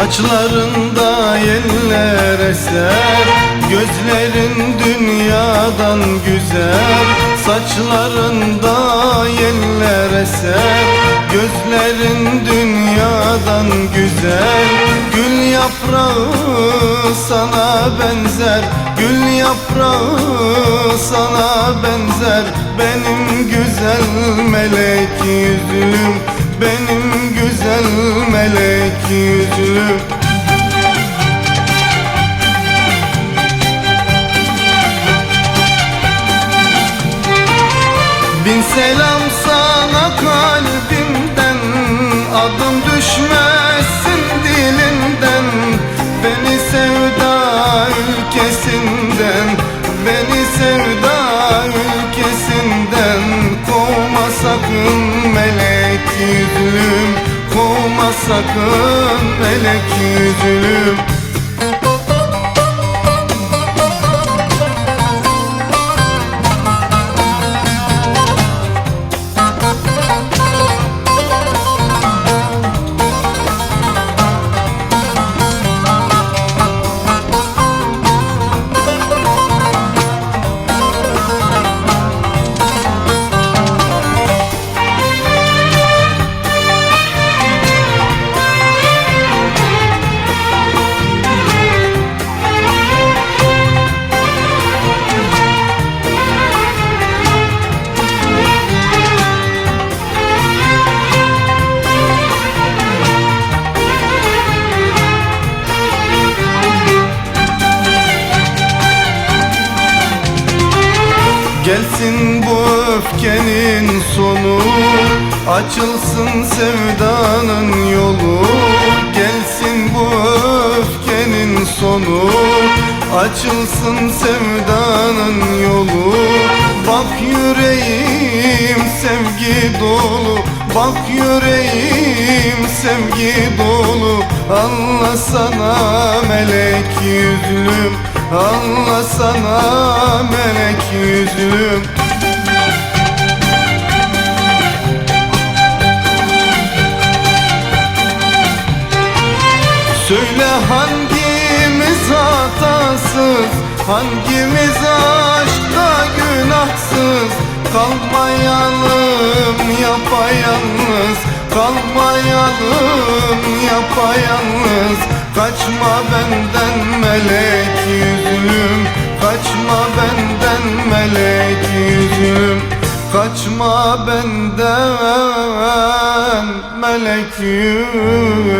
Saçlarında yeller eser Gözlerin dünyadan güzel. Saçlarında yeller eser Gözlerin dünyadan güzel. Gül yaprağı sana benzer Gül yaprağı sana benzer. Benim güzel melek güzel yüzlüm Bin selam sana kalbimden Adım düşmesin dilinden. Beni sevda ülkesinden Beni sevda ülkesinden. Kovma sakın melek yüzlüm Kovma sakın melek yüzlüm Gelsin bu öfkenin sonu Açılsın sevdanın yolu. Gelsin bu öfkenin sonu Açılsın sevdanın yolu. Bak yüreğim sevgi dolu Bak yüreğim sevgi dolu. Anlasana melek yüzlüm Anlasana melek yüzlüm Söyle hangimiz hatasız Hangimiz günahsız Kalmayalım yapayalnız Kalmayalım yapayalnız. Kaçma benden melek yüzlüm Kaçma benden melek yüzlüm Kaçma benden melek yüzlüm